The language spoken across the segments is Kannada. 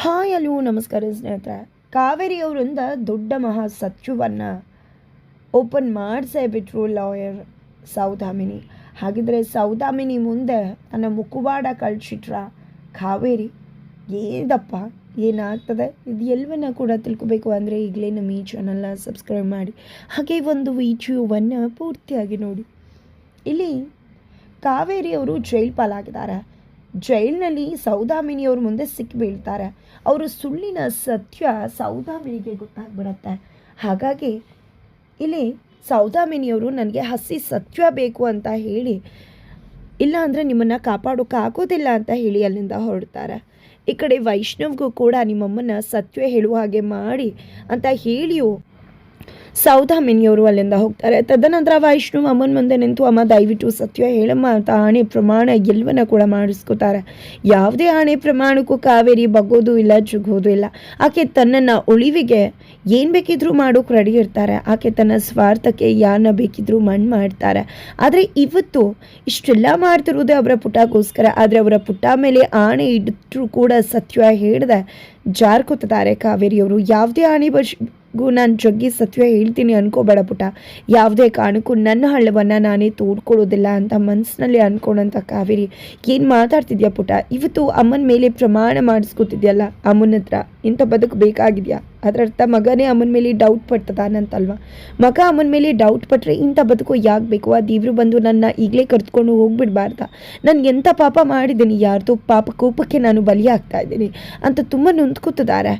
ಹಾಯ್ ಹಲೋ ನಮಸ್ಕಾರ ಸ್ನೇಹಿತರೆ. ಕಾವೇರಿಯವರಿಂದ ದೊಡ್ಡ ಮಹಾ ಸತ್ಯವನ್ನು ಓಪನ್ ಮಾಡಿಸೇ ಬಿಟ್ರು ಲಾಯರ್ ಸೌದಾಮಿನಿ. ಹಾಗಿದ್ರೆ ಸೌದಾಮಿನಿ ಮುಂದೆ ತನ್ನ ಮುಖವಾಡ ಕಳ್ಸಿಟ್ರ ಕಾವೇರಿ. ಏನಪ್ಪ ಏನಾಗ್ತದೆ? ಇದು ಎಲ್ಲವನ್ನ ಕೂಡ ತಿಳ್ಕೊಬೇಕು ಅಂದರೆ ಈಗಲೇ ನಮ್ಮ ಈ ಚಾನಲ್ನ ಸಬ್ಸ್ಕ್ರೈಬ್ ಮಾಡಿ. ಹಾಗೆ ಒಂದು ವಿಡಿಯೋವನ್ನು ಪೂರ್ತಿಯಾಗಿ ನೋಡಿ. ಇಲ್ಲಿ ಕಾವೇರಿ ಅವರು ಜೈಲ್ ಪಾಲಾಗಿದ್ದಾರೆ. ಜೈಲಿನಲ್ಲಿ ಸೌದಾಮಿನಿಯವ್ರ ಮುಂದೆ ಸಿಕ್ಕಿ ಬೀಳ್ತಾರೆ. ಅವರು ಸುಳ್ಳಿನ ಸತ್ಯ ಸೌದಾಮಿನಿಗೆ ಗೊತ್ತಾಗ್ಬಿಡತ್ತೆ. ಹಾಗಾಗಿ ಇಲ್ಲಿ ಸೌದಾಮಿನಿಯವರು ನನಗೆ ಹಸಿ ಸತ್ಯ ಬೇಕು ಅಂತ ಹೇಳಿ, ಇಲ್ಲ ಅಂದರೆ ನಿಮ್ಮನ್ನು ಕಾಪಾಡೋಕ್ಕಾಗೋದಿಲ್ಲ ಅಂತ ಹೇಳಿ ಅಲ್ಲಿಂದ ಹೊರಡ್ತಾರೆ. ಈ ಕಡೆ ವೈಷ್ಣವ್ಗೂ ಕೂಡ ನಿಮ್ಮಮ್ಮನ ಸತ್ಯ ಹೇಳುವ ಹಾಗೆ ಮಾಡಿ ಅಂತ ಹೇಳಿಯೂ ಸೌದಾಮಿನಿಯವರು ಅಲ್ಲಿಂದ ಹೋಗ್ತಾರೆ. ತದನಂತರ ವೈಷ್ಣು ಅಮ್ಮನ ಮುಂದೆ ನಿಂತು, ಅಮ್ಮ, ದಯವಿಟ್ಟು ಸತ್ಯ ಹೇಳಮ್ಮ, ಅಂತ ಆಣೆ ಪ್ರಮಾಣ ಎಲ್ಲವನ್ನ ಕೂಡ ಮಾಡಿಸ್ಕೋತಾರೆ. ಯಾವುದೇ ಆಣೆ ಪ್ರಮಾಣಕ್ಕೂ ಕಾವೇರಿ ಬಗ್ಗೋದು ಇಲ್ಲ ಜುಗೋದು ಇಲ್ಲ. ಆಕೆ ತನ್ನನ್ನು ಉಳಿವಿಗೆ ಏನು ಬೇಕಿದ್ರೂ ಮಾಡೋಕೆ ರೆಡಿ ಇರ್ತಾರೆ. ಆಕೆ ತನ್ನ ಸ್ವಾರ್ಥಕ್ಕೆ ಯಾರನ್ನ ಬೇಕಿದ್ರೂ ಮಣ್ಣು ಮಾಡ್ತಾರೆ. ಆದರೆ ಇವತ್ತು ಇಷ್ಟೆಲ್ಲ ಮಾಡ್ತಿರೋದೇ ಅವರ ಪುಟಕ್ಕೋಸ್ಕರ ಆದರೆ ಅವರ ಪುಟ ಮೇಲೆ ಆಣೆ ಇಟ್ಟರೂ ಕೂಡ ಸತ್ಯ ಹೇಳಿದೆ ಜಾರ್ಕೋತಿದ್ದಾರೆ ಕಾವೇರಿಯವರು. ಯಾವುದೇ ಆಣೆ ಬಶ್ ಗೂ ನಾನು ಜಗ್ಗಿ ಸತ್ಯ ಹೇಳ್ತೀನಿ ಅನ್ಕೋಬೇಡ ಪುಟ. ಯಾವುದೇ ಕಾರಣಕ್ಕೂ ನನ್ನ ಹಳ್ಳವನ್ನು ನಾನೇ ತೋಡ್ಕೊಳ್ಳೋದಿಲ್ಲ ಅಂತ ಮನಸ್ಸಿನಲ್ಲಿ ಅನ್ಕೊಂಡಂಥ ಕಾವೇರಿ. ಏನು ಮಾತಾಡ್ತಿದ್ಯಾ ಪುಟ? ಇವತ್ತು ಅಮ್ಮನ ಮೇಲೆ ಪ್ರಮಾಣ ಮಾಡಿಸ್ಕೊತಿದ್ಯಲ್ಲ, ಅಮ್ಮನ ಹತ್ರ. ಇಂಥ ಬದುಕು ಬೇಕಾಗಿದೆಯಾ? ಅದರ ಅರ್ಥ ಮಗನೇ ಅಮ್ಮನ ಮೇಲೆ ಡೌಟ್ ಪಡ್ತದಾನಂತಲ್ವಾ ಮಗ ಅಮ್ಮನ ಮೇಲೆ ಡೌಟ್ ಪಟ್ಟರೆ ಇಂಥ ಬದುಕು ಯಾಕೆ ಬೇಕು? ಆ ದೇವ್ರು ಬಂದು ನನ್ನ ಈಗಲೇ ಕರೆದುಕೊಂಡು ಹೋಗ್ಬಿಡ್ಬಾರ್ದ? ನಾನು ಎಂಥ ಪಾಪ ಮಾಡಿದ್ದೀನಿ? ಯಾರ್ದು ಪಾಪ ಕೋಪಕ್ಕೆ ನಾನು ಬಲಿಯಾಗ್ತಾ ಇದ್ದೀನಿ ಅಂತ ತುಂಬ ನೊಂದ್ಕೋತಿದ್ದಾರೆ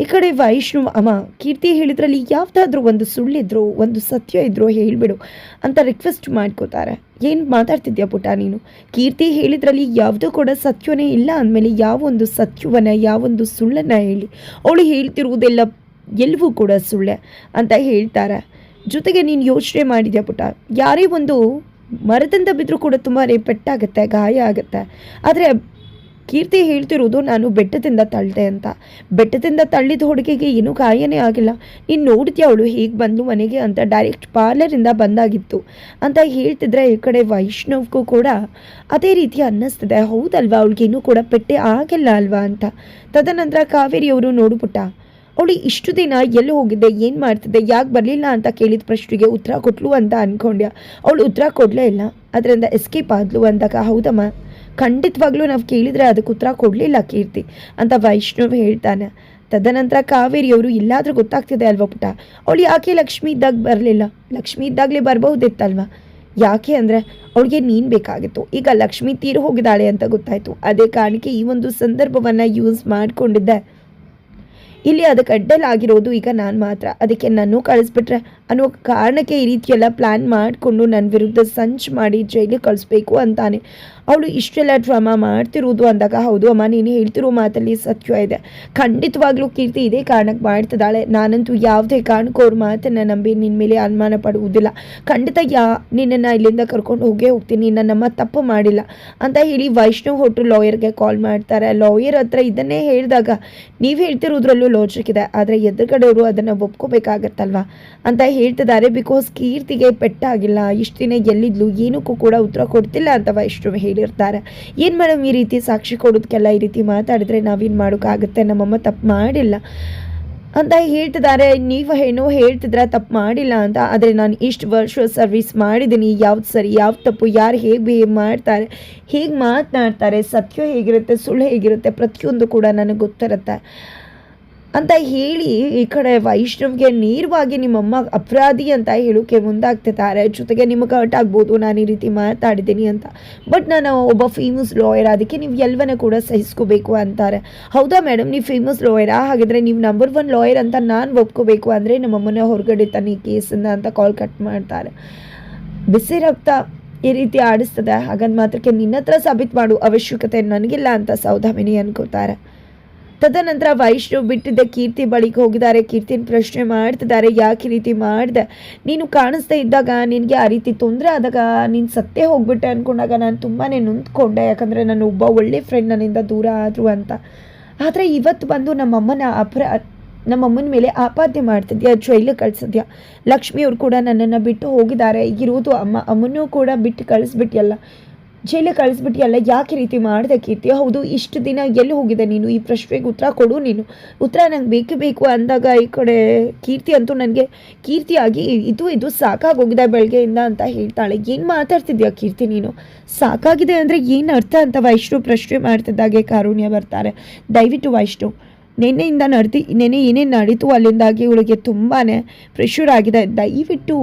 ಈ ಕಡೆ ವೈಷ್ಣವ್, ಅಮ್ಮ, ಕೀರ್ತಿ ಹೇಳಿದ್ರಲ್ಲಿ ಯಾವುದಾದ್ರೂ ಒಂದು ಸುಳ್ಳಿದ್ರು, ಒಂದು ಸತ್ಯ ಇದ್ರು ಹೇಳಿಬಿಡು ಅಂತ ರಿಕ್ವೆಸ್ಟ್ ಮಾಡ್ಕೋತಾರೆ. ಏನು ಮಾತಾಡ್ತಿದ್ಯಾ ಪುಟ ನೀನು? ಕೀರ್ತಿ ಹೇಳಿದ್ರಲ್ಲಿ ಯಾವುದೂ ಕೂಡ ಸತ್ಯವೇ ಇಲ್ಲ ಅಂದಮೇಲೆ ಯಾವೊಂದು ಸತ್ಯವನ್ನ, ಯಾವೊಂದು ಸುಳ್ಳನ್ನು ಹೇಳಿ. ಅವಳು ಹೇಳ್ತಿರುವುದೆಲ್ಲ ಎಲ್ಲವೂ ಕೂಡ ಸುಳ್ಳೆ ಅಂತ ಹೇಳ್ತಾರೆ. ಜೊತೆಗೆ ನೀನು ಯೋಚನೆ ಮಾಡಿದ್ಯಾ ಪುಟ? ಯಾರೇ ಒಂದು ಮರದಿಂದ ಬಿದ್ದರೂ ಕೂಡ ತುಂಬಾ ಪೆಟ್ಟಾಗುತ್ತೆ, ಗಾಯ ಆಗುತ್ತೆ. ಆದರೆ ಕೀರ್ತಿ ಹೇಳ್ತಿರೋದು ನಾನು ಬೆಟ್ಟದಿಂದ ತಳ್ಳಿದೆ ಅಂತ. ಬೆಟ್ಟದಿಂದ ತಳ್ಳಿದ ಹುಡುಗಿಗೆ ಏನೂ ಗಾಯನೇ ಆಗಿಲ್ಲ. ನೀನು ನೋಡ್ತೀಯ ಅವಳು ಹೇಗೆ ಬಂದು ಮನೆಗೆ ಅಂತ ಡೈರೆಕ್ಟ್ ಪಾರ್ಲರಿಂದ ಬಂದಾಗಿತ್ತು. ಅಂತ ಹೇಳ್ತಿದ್ರೆ ಈ ಕಡೆ ವೈಷ್ಣವ್ಗೂ ಕೂಡ ಅದೇ ರೀತಿ ಅನ್ನಿಸ್ತಿದೆ. ಹೌದಲ್ವಾ? ಅವಳಿಗೇನೂ ಕೂಡ ಪೆಟ್ಟೆ ಆಗಿಲ್ಲ ಅಲ್ವಾ ಅಂತ. ತದನಂತರ ಕಾವೇರಿಯವರು ನೋಡ್ಬಿಟ್ಟ ಅವಳು ಇಷ್ಟು ದಿನ ಎಲ್ಲಿ ಹೋಗಿದ್ದೆ, ಏನು ಮಾಡ್ತಿದ್ದೆ, ಯಾಕೆ ಬರಲಿಲ್ಲ ಅಂತ ಕೇಳಿದ ಪ್ರಶ್ನೆಗೆ ಉತ್ತರ ಕೊಟ್ಲು ಅಂತ ಅಂದ್ಕೊಂಡ್ಯ ಅವಳು ಉತ್ತರ ಕೊಡಲೇ ಇಲ್ಲ. ಅದರಿಂದ ಎಸ್ಕೇಪ್ ಆದ್ಲು ಅಂದಾಗ, ಹೌದಮ್ಮ. ಖಂಡಿತವಾಗ್ಲೂ ನಾವು ಕೇಳಿದರೆ ಅದಕ್ಕೆ ಉತ್ತರ ಕೊಡಲಿಲ್ಲ ಕೀರ್ತಿ ಅಂತ ವೈಷ್ಣವ್ ಹೇಳ್ತಾನೆ. ತದನಂತರ ಕಾವೇರಿಯವರು ಇಲ್ಲಾದರೂ ಗೊತ್ತಾಗ್ತಿದೆ ಅಲ್ವಾ ಪುಟ? ಅವಳು ಯಾಕೆ ಲಕ್ಷ್ಮಿ ಇದ್ದಾಗ ಬರಲಿಲ್ಲ? ಲಕ್ಷ್ಮಿ ಇದ್ದಾಗಲೇ ಬರಬಹುದಿತ್ತಲ್ವಾ? ಯಾಕೆ ಅಂದರೆ ಅವಳಿಗೆ ನೀನು ಬೇಕಾಗಿತ್ತು. ಈಗ ಲಕ್ಷ್ಮಿ ತೀರು ಹೋಗಿದ್ದಾಳೆ ಅಂತ ಗೊತ್ತಾಯಿತು. ಅದೇ ಕಾರಣಕ್ಕೆ ಈ ಒಂದು ಸಂದರ್ಭವನ್ನು ಯೂಸ್ ಮಾಡಿಕೊಂಡಿದ್ದೆ. ಇಲ್ಲಿ ಅದಕ್ಕೆ ಅಡ್ಡಲಾಗಿರೋದು ಈಗ ನಾನು ಮಾತ್ರ. ಅದಕ್ಕೆ ನಾನು ಕಳಿಸ್ಬಿಟ್ರೆ ಅನ್ನೋ ಕಾರಣಕ್ಕೆ ಈ ರೀತಿಯೆಲ್ಲ ಪ್ಲ್ಯಾನ್ ಮಾಡಿಕೊಂಡು ನನ್ನ ವಿರುದ್ಧ ಸಂಚು ಮಾಡಿ ಜೈಲಿಗೆ ಕಳಿಸ್ಬೇಕು ಅಂತಾನೆ. ಅವಳು ಇಷ್ಟೆಲ್ಲ ಡ್ರಾಮಾ ಮಾಡ್ತಿರೋದು ಅಂದಾಗ, ಹೌದು ಅಮ್ಮ, ನೀನು ಹೇಳ್ತಿರೋ ಮಾತಲ್ಲಿ ಸತ್ಯ ಇದೆ. ಖಂಡಿತವಾಗ್ಲೂ ಕೀರ್ತಿ ಇದೇ ಕಾರಣಕ್ಕೆ ಮಾಡ್ತಿದ್ದಾಳೆ. ನಾನಂತೂ ಯಾವುದೇ ಕಾರಣಕ್ಕೂ ಅವ್ರ ಮಾತನ್ನು ನಂಬಿ ನಿನ್ನ ಮೇಲೆ ಅನುಮಾನ ಪಡುವುದಿಲ್ಲ. ಖಂಡಿತ ಯಾ, ನಿನ್ನನ್ನು ಇಲ್ಲಿಂದ ಕರ್ಕೊಂಡು ಹೋಗೇ ಹೋಗ್ತೀನಿ. ನನ್ನಮ್ಮ ತಪ್ಪು ಮಾಡಿಲ್ಲ. ಅಂತ ಹೇಳಿ ವೈಷ್ಣವ್ ಹೊಟ್ಟು ಲಾಯರ್ಗೆ ಕಾಲ್ ಮಾಡ್ತಾರೆ. ಲಾಯರ್ ಹತ್ರ ಇದನ್ನೇ ಹೇಳಿದಾಗ, ನೀವು ಹೇಳ್ತಿರೋದ್ರಲ್ಲೂ ಲಾಜಿಕ್ ಇದೆ. ಆದರೆ ಎದುರುಗಡೆಯವರು ಅದನ್ನು ಒಪ್ಕೋಬೇಕಾಗತ್ತಲ್ವಾ? ಅಂತ ಹೇಳ್ತಿದ್ದಾರೆ ಬಿಕಾಸ್ ಕೀರ್ತಿಗೆ ಪೆಟ್ಟಾಗಿಲ್ಲ. ಇಷ್ಟು ದಿನ ಎಲ್ಲಿದ್ಲು, ಏನಕ್ಕೂ ಕೂಡ ಉತ್ತರ ಕೊಡ್ತಿಲ್ಲ ಅಂತ ವೈಷ್ಣವ್ ಹೇಳಿರ್ತಾರೆ. ಏನು ಮೇಡಮ್ ಈ ರೀತಿ ಸಾಕ್ಷಿ ಕೊಡೋದಕ್ಕೆಲ್ಲ ಈ ರೀತಿ ಮಾತಾಡಿದ್ರೆ ನಾವೇನು ಮಾಡೋಕ್ಕಾಗುತ್ತೆ? ನಮ್ಮಮ್ಮ ತಪ್ಪು ಮಾಡಿಲ್ಲ. ಅಂತ ಹೇಳ್ತಿದ್ದಾರೆ. ನೀವು ಹೆಣ್ಣು ಹೇಳ್ತಿದ್ರೆ ತಪ್ಪು ಮಾಡಿಲ್ಲ ಅಂತ. ಆದರೆ ನಾನು ಇಷ್ಟು ವರ್ಷ ಸರ್ವಿಸ್ ಮಾಡಿದ್ದೀನಿ ಯಾವ್ದು ಸರಿ, ಯಾವ್ದು ತಪ್ಪು, ಯಾರು ಹೇಗೆ ಬಿಹೇವ್ ಮಾಡ್ತಾರೆ, ಹೇಗೆ ಮಾತನಾಡ್ತಾರೆ, ಸತ್ಯ ಹೇಗಿರುತ್ತೆ, ಸುಳ್ಳು ಹೇಗಿರುತ್ತೆ ಪ್ರತಿಯೊಂದು ಕೂಡ ನನಗೆ ಗೊತ್ತಿರುತ್ತೆ. ಅಂತ ಹೇಳಿ ಈ ಕಡೆ ವೈಷ್ಣವ್ಗೆ ನೇರವಾಗಿ ನಿಮ್ಮಮ್ಮ ಅಪರಾಧಿ ಅಂತ ಹೇಳೋಕೆ ಮುಂದಾಗ್ತಿದ್ದಾರೆ. ಜೊತೆಗೆ ನಿಮಗೆ ಹರ್ಟ್ ಆಗ್ಬೋದು, ನಾನು ಈ ರೀತಿ ಮಾತಾಡಿದ್ದೀನಿ ಅಂತ. ಬಟ್ ನಾನು ಒಬ್ಬ ಫೇಮಸ್ ಲಾಯರ್ ಅದಕ್ಕೆ ನೀವು ಎಲ್ಲವನ್ನ ಕೂಡ ಸಹಿಸ್ಕೋಬೇಕು ಅಂತಾರೆ. ಹೌದಾ ಮೇಡಮ್ ನೀವು ಫೇಮಸ್ ಲಾಯರಾ ಹಾಗಿದ್ರೆ ನೀವು ನಂಬರ್ ಒನ್ ಲಾಯರ್ ಅಂತ ನಾನು ಒಪ್ಕೋಬೇಕು ಅಂದರೆ ನಮ್ಮಮ್ಮನ ಹೊರಗಡೆ ತಾನೆ ಈ ಅಂತ ಕಾಲ್ ಕಟ್ ಮಾಡ್ತಾರೆ. ಬಿಸಿ ರಕ್ತ ಈ ರೀತಿ ಆಡಿಸ್ತದೆ. ಹಾಗಂದ ಮಾತ್ರಕ್ಕೆ ನಿನ್ನ ಹತ್ರ ಸಾಬೀತು ಮಾಡು ಅವಶ್ಯಕತೆ ನನಗಿಲ್ಲ ಅಂತ ಸೌಧಾಮಿನಿ ಅನ್ಕೋತಾರೆ. ತದನಂತರ ವೈಷ್ಣವ್ ಬಿಟ್ಟಿದ್ದ ಕೀರ್ತಿ ಬಳಿಗೆ ಹೋಗಿದ್ದಾರೆ. ಕೀರ್ತಿನ ಪ್ರಶ್ನೆ ಮಾಡ್ತಿದ್ದಾರೆ. ಯಾಕೆ ರೀತಿ ಮಾಡಿದೆ? ನೀನು ಕಾಣಿಸ್ತಾ ಇದ್ದಾಗ ನಿನಗೆ ಆ ರೀತಿ ತೊಂದರೆ ಆದಾಗ ನೀನು ಸತ್ತೇ ಹೋಗ್ಬಿಟ್ಟೆ ಅಂದ್ಕೊಂಡಾಗ ನಾನು ತುಂಬಾ ನೊಂದ್ಕೊಂಡೆ. ಯಾಕಂದರೆ ನಾನು ಒಬ್ಬ ಒಳ್ಳೆ ಫ್ರೆಂಡ್ ನನ್ನಿಂದ ದೂರ ಆದರು ಅಂತ. ಆದರೆ ಇವತ್ತು ಬಂದು ನಮ್ಮಮ್ಮನ ಅಪರ, ನಮ್ಮಮ್ಮನ ಮೇಲೆ ಆಪಾದ್ಯ ಮಾಡ್ತಿದ್ಯಾ? ಜೈಲಿಗೆ ಕಳ್ಸಿದ್ಯಾ? ಲಕ್ಷ್ಮಿಯವ್ರು ಕೂಡ ನನ್ನನ್ನು ಬಿಟ್ಟು ಹೋಗಿದ್ದಾರೆ. ಇರೋದು ಅಮ್ಮ, ಅಮ್ಮನೂ ಕೂಡ ಬಿಟ್ಟು ಕಳಿಸ್ಬಿಟ್ಟಿಯಲ್ಲ ಜೈಲಿಗೆ ಕಳಿಸ್ಬಿಟ್ಟಿಯಲ್ಲ ಯಾಕೆ ರೀತಿ ಮಾಡಿದೆ ಕೀರ್ತಿ? ಹೌದು, ಇಷ್ಟು ದಿನ ಎಲ್ಲಿ ಹೋಗಿದೆ ನೀನು? ಈ ಪ್ರಶ್ನೆಗೆ ಉತ್ತರ ಕೊಡು ನೀನು. ಉತ್ತರ ನಂಗೆ ಬೇಕು ಬೇಕು ಅಂದಾಗ ಈ ಕಡೆ ಕೀರ್ತಿ ಅಂತೂ ನನಗೆ ಕೀರ್ತಿಯಾಗಿ ಇದು ಇದು ಸಾಕಾಗೋಗಿದೆ ಬೆಳಗ್ಗೆಯಿಂದ ಅಂತ ಹೇಳ್ತಾಳೆ. ಏನು ಮಾತಾಡ್ತಿದ್ಯಾ ಕೀರ್ತಿ ನೀನು? ಸಾಕಾಗಿದೆ ಅಂದರೆ ಏನು ಅರ್ಥ ಅಂತ ವೈಷ್ಣು ಪ್ರಶ್ನೆ ಮಾಡ್ತಿದ್ದಾಗೆ ಕಾರುಣ್ಯ ಬರ್ತಾರೆ. ದಯವಿಟ್ಟು ವೈಷ್ಣು ನಿನ್ನೆಯಿಂದ ನಡೆದು ನೆನೆ ಏನೇನು ನಡೀತು ಅಲ್ಲಿಂದಾಗಿ ಇವಳಿಗೆ ತುಂಬಾ ಪ್ರೆಷರ್ ಆಗಿದೆ. ದಯವಿಟ್ಟು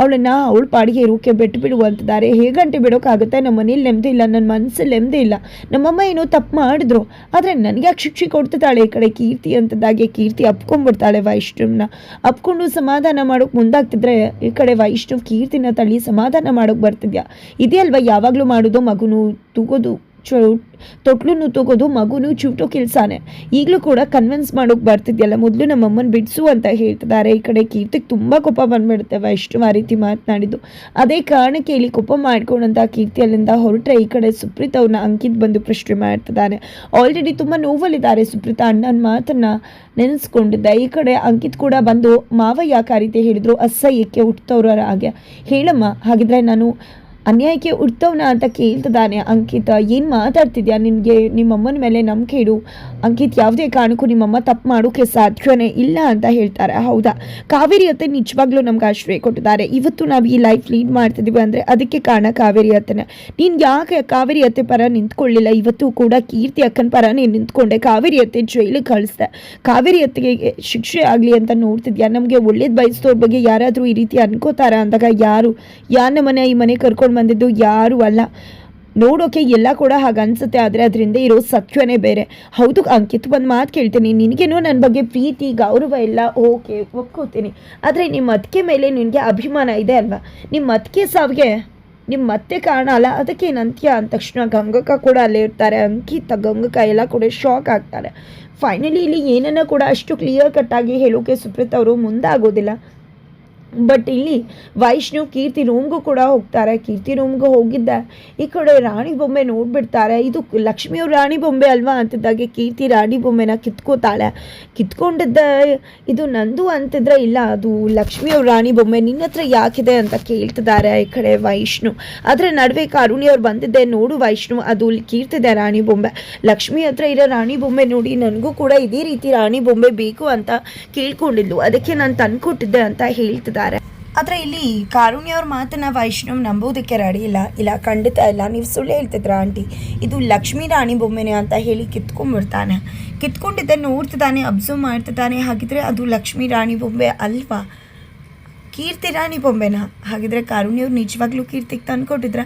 ಅವಳನ್ನು ಅವಳ ಪಾಡಿಗೆ ಇರೋಕೆ ಬಿಟ್ಟು ಬಿಡು ಅಂತಿದ್ದಾರೆ ಹೇಗಂಟೆ ಬಿಡೋಕ್ಕಾಗುತ್ತೆ ನಮ್ಮ ಮನೇಲಿ ನೆಮ್ಮದಿ ಇಲ್ಲ, ನನ್ನ ಮನಸ್ಸಲ್ಲಿ ನೆಮ್ಮದಿ ಇಲ್ಲ. ನಮ್ಮಮ್ಮ ಏನೋ ತಪ್ಪು ಮಾಡಿದ್ರು. ಆದರೆ ನನಗೆ ಯಾಕೆ ಶಿಕ್ಷೆ ಕೊಡ್ತಿದ್ದಾಳೆ? ಈ ಕಡೆ ಕೀರ್ತಿ ಅಂತದಾಗೆ ಕೀರ್ತಿ ಅಪ್ಕೊಂಡ್ಬಿಡ್ತಾಳೆ ವೈಷ್ಣವ್ನ. ಅಪ್ಕೊಂಡು ಸಮಾಧಾನ ಮಾಡೋಕೆ ಮುಂದಾಗ್ತಿದ್ರೆ ಈ ಕಡೆ ವೈಷ್ಣವ್ ಕೀರ್ತಿನ ತಳ್ಳಿ ಸಮಾಧಾನ ಮಾಡೋಕೆ ಬರ್ತಿದ್ಯಾ? ಇದೆಯಲ್ವ ಯಾವಾಗಲೂ ಮಾಡೋದು ಮಗುನು ತೂಗೋದು? ಚು ತೊಟ್ಲು ತಗೋದು ಮಗುನು ಚೂಟೋ ಕೆಲಸನೇ. ಈಗಲೂ ಕೂಡ ಕನ್ವಿನ್ಸ್ ಮಾಡೋಕೆ ಬರ್ತಿದ್ಯಲ್ಲ, ಮೊದಲು ನಮ್ಮಮ್ಮನ ಬಿಡಿಸು ಅಂತ ಹೇಳ್ತಿದ್ದಾರೆ. ಈ ಕಡೆ ಕೀರ್ತಿಗೆ ತುಂಬ ಕೋಪ ಬಂದ್ಬಿಡುತ್ತೆ ಆ ರೀತಿ ಮಾತನಾಡಿದ್ದು. ಅದೇ ಕಾರಣಕ್ಕೆ ಇಲ್ಲಿ ಕೋಪ ಮಾಡ್ಕೊಂಡಂತ ಕೀರ್ತಿ ಅಲ್ಲಿಂದ ಹೊರಟ್ರೆ ಈ ಕಡೆ ಸುಪ್ರೀತ್ ಅವ್ರನ್ನ ಅಂಕಿತ್ ಬಂದು ಪ್ರಶ್ನೆ ಮಾಡ್ತಿದ್ದಾನೆ. ಆಲ್ರೆಡಿ ತುಂಬ ನೋವಲ್ಲಿದ್ದಾರೆ ಸುಪ್ರೀತ ಅಣ್ಣನ ಮಾತನ್ನ ನೆನೆಸ್ಕೊಂಡಿದ್ದೆ. ಈ ಕಡೆ ಅಂಕಿತ್ ಕೂಡ ಬಂದು ಮಾವ ಯಾಕೆ ಆ ರೀತಿ ಹೇಳಿದ್ರು? ಅಸಹ್ಯಕ್ಕೆ ಹುಟ್ಟವ್ರ ಹಾಗೆ. ಹೇಳಮ್ಮ, ಹಾಗಿದ್ರೆ ನಾನು ಅನ್ಯಾಯಕ್ಕೆ ಹುಡ್ತವ್ನ ಅಂತ ಕೇಳ್ತಿದ್ದಾನೆ ಅಂಕಿತ. ಏನು ಮಾತಾಡ್ತಿದ್ಯಾ? ನಿನಗೆ ನಿಮ್ಮಮ್ಮನ ಮೇಲೆ ನಂಬಿಕೆ ಇಡು. ಅಂಕಿತ್, ಯಾವುದೇ ಕಾರಣಕ್ಕೂ ನಿಮ್ಮಮ್ಮ ತಪ್ಪು ಮಾಡೋಕ್ಕೆ ಸಾಧ್ಯವೇ ಇಲ್ಲ ಅಂತ ಹೇಳ್ತಾರೆ. ಹೌದಾ? ಕಾವೇರಿ ಅತ್ತೆ ನಿಜವಾಗ್ಲೂ ನಮ್ಗೆ ಆಶ್ರಯ ಕೊಟ್ಟಿದ್ದಾರೆ. ಇವತ್ತು ನಾವು ಈ ಲೈಫ್ ಲೀಡ್ ಮಾಡ್ತಿದ್ದೀವಿ ಅಂದರೆ ಅದಕ್ಕೆ ಕಾರಣ ಕಾವೇರಿ ಅತ್ತೆನೇ. ನೀನು ಯಾಕೆ ಕಾವೇರಿ ಅತ್ತೆ ಪರ ನಿಂತ್ಕೊಳ್ಳಿಲ್ಲ? ಇವತ್ತು ಕೂಡ ಕೀರ್ತಿ ಅಕ್ಕನ ಪರ ನೀನು ನಿಂತ್ಕೊಂಡೆ. ಕಾವೇರಿ ಅತ್ತೆ ಜೈಲಿಗೆ ಕಳಿಸ್ದೆ. ಕಾವೇರಿ ಅತ್ತೆಗೆ ಶಿಕ್ಷೆ ಆಗಲಿ ಅಂತ ನೋಡ್ತಿದ್ಯಾ? ನಮಗೆ ಒಳ್ಳೇದು ಬಯಸ್ತೋರ್ ಬಗ್ಗೆ ಯಾರಾದರೂ ಈ ರೀತಿ ಅನ್ಕೋತಾರ ಅಂದಾಗ ಯಾರು? ಯಾರ ಮನೆ ಈ ಮನೆ ಕರ್ಕೊಂಡು ಬಂದಿದ್ದು ಯಾರು ಅಲ್ಲ. ನೋಡೋಕೆ ಎಲ್ಲ ಕೂಡ ಹಾಗೆ ಅನ್ಸುತ್ತೆ, ಆದರೆ ಅದರಿಂದ ಇರೋ ಸತ್ಯವೇ ಬೇರೆ. ಹೌದು, ಅಂಕಿತ್, ಒಂದು ಮಾತು ಕೇಳ್ತೀನಿ. ನಿನಗೇನೋ ನನ್ನ ಬಗ್ಗೆ ಪ್ರೀತಿ, ಗೌರವ ಎಲ್ಲ ಓಕೆ, ಒಪ್ಕೋತೀನಿ. ಆದರೆ ನಿಮ್ಮ ಅದಕ್ಕೆ ಮೇಲೆ ನಿನಗೆ ಅಭಿಮಾನ ಇದೆ ಅಲ್ವಾ? ನಿಮ್ಮ ಅದಕ್ಕೆ ಸಾವಿಗೆ ನಿಮ್ಮ ಮತ್ತೆ ಕಾರಣ ಅಲ್ಲ. ಅದಕ್ಕೆ ಅಂತ್ಯ ಅಂದ ತಕ್ಷಣ ಗಂಗಕ್ಕ ಕೂಡ ಅಲ್ಲೇ ಇರ್ತಾರೆ. ಅಂಕಿತ, ಗಂಗಕ್ಕ ಎಲ್ಲ ಕೂಡ ಶಾಕ್ ಆಗ್ತಾರೆ. ಫೈನಲಿ ಇಲ್ಲಿ ಏನನ್ನ ಕೂಡ ಅಷ್ಟು ಕ್ಲಿಯರ್ ಕಟ್ಟಾಗಿ ಹೇಳೋಕೆ ಸುಪ್ರೀತ್ ಅವರು ಮುಂದಾಗೋದಿಲ್ಲ. ಬಟ್ ಇಲ್ಲಿ ವೈಷ್ಣು ಕೀರ್ತಿ ರೂಮ್ಗೂ ಕೂಡ ಹೋಗ್ತಾರೆ. ಕೀರ್ತಿ ರೂಮ್ಗೂ ಹೋಗಿದ್ದ. ಈ ಕಡೆ ರಾಣಿ ಬೊಂಬೆ ನೋಡ್ಬಿಡ್ತಾರೆ. ಇದು ಲಕ್ಷ್ಮಿಯವ್ರ ರಾಣಿ ಬೊಂಬೆ ಅಲ್ವಾ ಅಂತಿದ್ದಾಗೆ? ಕೀರ್ತಿ ರಾಣಿ ಬೊಂಬೆನ ಕಿತ್ಕೋತಾಳೆ. ಕಿತ್ಕೊಂಡಿದ್ದ ಇದು ನಂದು ಅಂತಿದ್ರೆ ಇಲ್ಲ, ಅದು ಲಕ್ಷ್ಮಿಯವ್ರ ರಾಣಿ ಬೊಂಬೆ. ನಿನ್ನ ಹತ್ರ ಯಾಕಿದೆ ಅಂತ ಕೇಳ್ತಿದ್ದಾರೆ ಈ ಕಡೆ ವೈಷ್ಣು. ಆದರೆ ನಡುವೆ ಕಾರುಣಿಯವ್ರು ಬಂದಿದ್ದೆ. ನೋಡು ವೈಷ್ಣು, ಅದು ಕೀರ್ತಿದೆ ರಾಣಿ ಬೊಂಬೆ. ಲಕ್ಷ್ಮಿ ಹತ್ರ ಇರೋ ರಾಣಿ ಬೊಂಬೆ ನೋಡಿ ನನಗೂ ಕೂಡ ಇದೇ ರೀತಿ ರಾಣಿ ಬೊಂಬೆ ಬೇಕು ಅಂತ ಕೇಳ್ಕೊಂಡಿದ್ಲು. ಅದಕ್ಕೆ ನಾನು ತಂದ್ಕೊಟ್ಟಿದ್ದೆ ಅಂತ ಹೇಳ್ತಿದ್ದಾರೆ ಆದರೆ ಇಲ್ಲಿ ಕಾರುಣ್ಯ ಅವ್ರ ಮಾತನ್ನ ವೈಷ್ಣವ್ ನಂಬೋದಕ್ಕೆ ರೆಡಿ ಇಲ್ಲ. ಇಲ್ಲ, ಖಂಡಿತ ಇಲ್ಲ. ನೀವು ಸುಳ್ಳೇ ಹೇಳ್ತಿದ್ರ ಆಂಟಿ. ಇದು ಲಕ್ಷ್ಮೀ ರಾಣಿ ಬೊಮ್ಮೆನೆ ಅಂತ ಹೇಳಿ ಕಿತ್ಕೊಂಡ್ಬಿಡ್ತಾನೆ. ಕಿತ್ಕೊಂಡಿದ್ದನ್ನು ನೋಡ್ತಿದ್ದಾನೆ ಅಬ್ಸರ್ವ್ ಮಾಡ್ತಿದ್ದಾನೆ. ಹಾಗಿದ್ರೆ ಅದು ಲಕ್ಷ್ಮೀ ರಾಣಿ ಬೊಂಬೆ ಅಲ್ವಾ? ಕೀರ್ತಿ ರಾಣಿ ಬೊಂಬೆನ? ಹಾಗಿದ್ರೆ ಕಾರುಣ್ಯವ್ರು ನಿಜವಾಗ್ಲೂ ಕೀರ್ತಿಗೆ ತಂದ್ಕೊಟ್ಟಿದ್ರ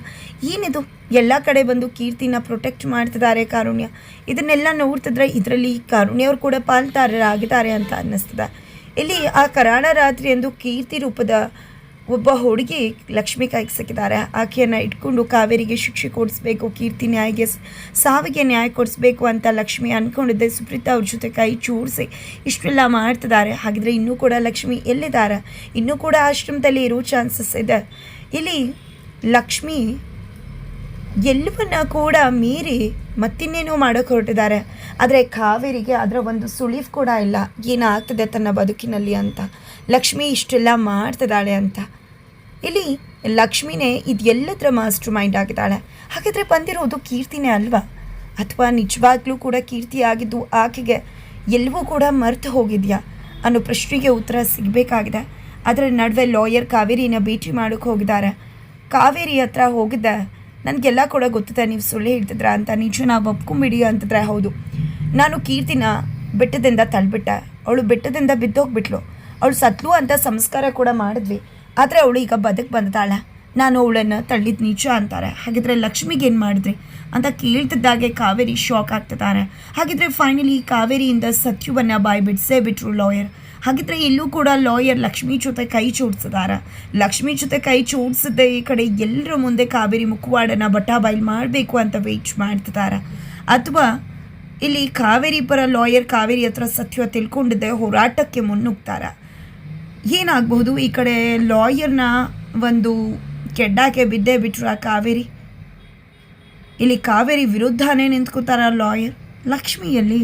ಏನಿದು? ಎಲ್ಲ ಕಡೆ ಬಂದು ಕೀರ್ತಿನ ಪ್ರೊಟೆಕ್ಟ್ ಮಾಡ್ತಿದ್ದಾರೆ ಕಾರುಣ್ಯ. ಇದನ್ನೆಲ್ಲ ನೋಡ್ತಿದ್ರೆ ಇದರಲ್ಲಿ ಕಾರುಣ್ಯವ್ರು ಕೂಡ ಪಾಲ್ತಾರರಾಗಿದ್ದಾರೆ ಅಂತ ಅನ್ನಿಸ್ತದೆ. ಇಲ್ಲಿ ಆ ಕರಾಣ ರಾತ್ರಿ ಎಂದು ಕೀರ್ತಿ ರೂಪದ ಒಬ್ಬ ಹುಡುಗಿ ಲಕ್ಷ್ಮಿ ಕೈಗೆ ಸಿಕ್ಕಿದ್ದಾರೆ ಆಕೆಯನ್ನು ಇಟ್ಕೊಂಡು ಕಾವೇರಿಗೆ ಶಿಕ್ಷೆ ಕೊಡಿಸ್ಬೇಕು, ಕೀರ್ತಿ ನ್ಯಾಯಿಗೆ ಸಾವಿಗೆ ನ್ಯಾಯ ಕೊಡಿಸ್ಬೇಕು ಅಂತ ಲಕ್ಷ್ಮಿ ಅಂದ್ಕೊಂಡಿದ್ದೆ ಸುಪ್ರೀತಾ ಅವ್ರ ಜೊತೆ ಕೈ ಚೂಡಿಸಿ ಇಷ್ಟೆಲ್ಲ ಮಾಡ್ತಿದ್ದಾರೆ. ಹಾಗಿದ್ರೆ ಇನ್ನೂ ಕೂಡ ಲಕ್ಷ್ಮಿ ಎಲ್ಲಿದ್ದಾರೆ? ಇನ್ನೂ ಕೂಡ ಆಶ್ರಮದಲ್ಲಿ ಇರೋ ಚಾನ್ಸಸ್ ಇದೆ. ಇಲ್ಲಿ ಲಕ್ಷ್ಮಿ ಎಲ್ಲವನ್ನ ಕೂಡ ಮೀರಿ ಮತ್ತಿನ್ನೇನೋ ಮಾಡೋಕೆ ಹೊರಟಿದ್ದಾರೆ. ಆದರೆ ಕಾವೇರಿಗೆ ಅದರ ಒಂದು ಸುಳಿವು ಕೂಡ ಇಲ್ಲ. ಏನಾಗ್ತದೆ ತನ್ನ ಬದುಕಿನಲ್ಲಿ ಅಂತ. ಲಕ್ಷ್ಮಿ ಇಷ್ಟೆಲ್ಲ ಮಾಡ್ತಿದ್ದಾಳೆ ಅಂತ. ಇಲ್ಲಿ ಲಕ್ಷ್ಮಿನೇ ಇದೆಲ್ಲದರ ಮಾಸ್ಟರ್ ಮೈಂಡ್ ಆಗಿದ್ದಾಳೆ. ಹಾಗಾದರೆ ಬಂದಿರೋದು ಕೀರ್ತಿನೇ ಅಲ್ವಾ? ಅಥವಾ ನಿಜವಾಗ್ಲೂ ಕೂಡ ಕೀರ್ತಿ ಆಗಿದ್ದು ಆಕೆಗೆ ಎಲ್ಲವೂ ಕೂಡ ಮರೆತು ಹೋಗಿದೆಯಾ? ಅನ್ನೋ ಪ್ರಶ್ನೆಗೆ ಉತ್ತರ ಸಿಗಬೇಕಾಗಿದೆ. ಅದರ ನಡುವೆ ಲಾಯರ್ ಕಾವೇರಿನ ಭೇಟಿ ಮಾಡೋಕ್ಕೆ ಹೋಗಿದ್ದಾರೆ. ಕಾವೇರಿ ಹತ್ರ ಹೋಗಿದ್ದೆ ನನಗೆಲ್ಲ ಕೂಡ ಗೊತ್ತಿದೆ ನೀವು ಸುಳ್ಳು ಹೇಳ್ತಿದ್ರ ಅಂತ. ನಿಜ ನಾವು ಒಪ್ಕೊಂಬಿಡಿ ಅಂತಿದ್ರೆ ಹೌದು. ನಾನು ಕೀರ್ತಿನ ಬೆಟ್ಟದಿಂದ ತಳ್ಳಿಬಿಟ್ಟೆ ಅವಳು ಬೆಟ್ಟದಿಂದ ಬಿದ್ದೋಗ್ಬಿಟ್ಲು. ಅವಳು ಸತ್ಲು ಅಂತ ಸಂಸ್ಕಾರ ಕೂಡ ಮಾಡಿದ್ವಿ. ಆದರೆ ಅವಳು ಈಗ ಬದುಕು ಬಂದಿದ್ದಾಳೆ. ನಾನು ಅವಳನ್ನು ತಳ್ಳಿದ ನಿಜ ಅಂತಾರೆ. ಹಾಗಿದ್ರೆ ಲಕ್ಷ್ಮಿಗೆ ಏನು ಮಾಡಿದ್ರಿ? ಅಂತ ಕೇಳ್ತಿದ್ದಾಗೆ ಕಾವೇರಿ ಶಾಕ್ ಆಗ್ತಿದ್ದಾರೆ. ಹಾಗಿದ್ರೆ ಫೈನಲಿ ಕಾವೇರಿಯಿಂದ ಸತ್ಯುವನ್ನ ಬಾಯ್ ಬಿಡಿಸೇ ಬಿಟ್ರು ಲಾಯರ್ ಹಾಗಿದ್ರೆ ಇಲ್ಲೂ ಕೂಡ ಲಾಯರ್ ಲಕ್ಷ್ಮಿ ಜೊತೆ ಕೈ ಜೋಡಿಸಿದಾರ. ಲಕ್ಷ್ಮಿ ಜೊತೆ ಕೈ ಜೋಡಿಸಿದ್ದೆ ಈ ಕಡೆ ಎಲ್ಲರ ಮುಂದೆ ಕಾವೇರಿ ಮುಖವಾಡನ ಬಟಾ ಬಯಲು ಮಾಡಬೇಕು ಅಂತ ವೇಟ್ ಮಾಡ್ತಿದ್ದಾರೆ. ಅಥವಾ ಇಲ್ಲಿ ಕಾವೇರಿ ಪರ ಲಾಯರ್ ಕಾವೇರಿ ಹತ್ರ ಸತ್ಯ ತಿಳ್ಕೊಂಡಿದ್ದೆ ಹೋರಾಟಕ್ಕೆ ಮುನ್ನುಗ್ತಾರ. ಏನಾಗಬಹುದು? ಈ ಕಡೆ ಲಾಯರ್ನ ಒಂದು ಕೆಡ್ಡಾಕೆ ಬಿದ್ದೇ ಬಿಟ್ರು ಆ ಕಾವೇರಿ. ಇಲ್ಲಿ ಕಾವೇರಿ ವಿರುದ್ಧನೇ ನಿಂತ್ಕೋತಾರ ಲಾಯರ್ ಲಕ್ಷ್ಮಿಯಲ್ಲಿ.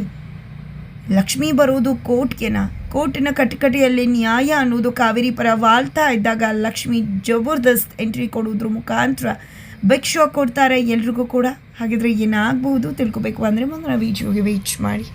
ಲಕ್ಷ್ಮಿ ಬರುವುದು ಕೋರ್ಟ್ಗೆನ? ಕೋರ್ಟಿನ ಕಟಕಟಿಯಲ್ಲಿ ನ್ಯಾಯ ಅನ್ನೋದು ಕಾವೇರಿ ಪರ ವಾಲ್ತಾ ಇದ್ದಾಗ ಲಕ್ಷ್ಮಿ ಜಬರ್ದಸ್ತ್ ಎಂಟ್ರಿ ಕೊಡೋದ್ರ ಮುಖಾಂತರ ಬೆಕ್ ಶೋ ಕೊಡ್ತಾರೆ ಎಲ್ರಿಗೂ ಕೂಡ. ಹಾಗಿದ್ರೆ ಏನಾಗಬಹುದು ತಿಳ್ಕೊಬೇಕು ಅಂದರೆ ಮುಂದಿನ ವೀಡಿಯೋಗೆ ವೀಚ್ ಮಾಡಿ.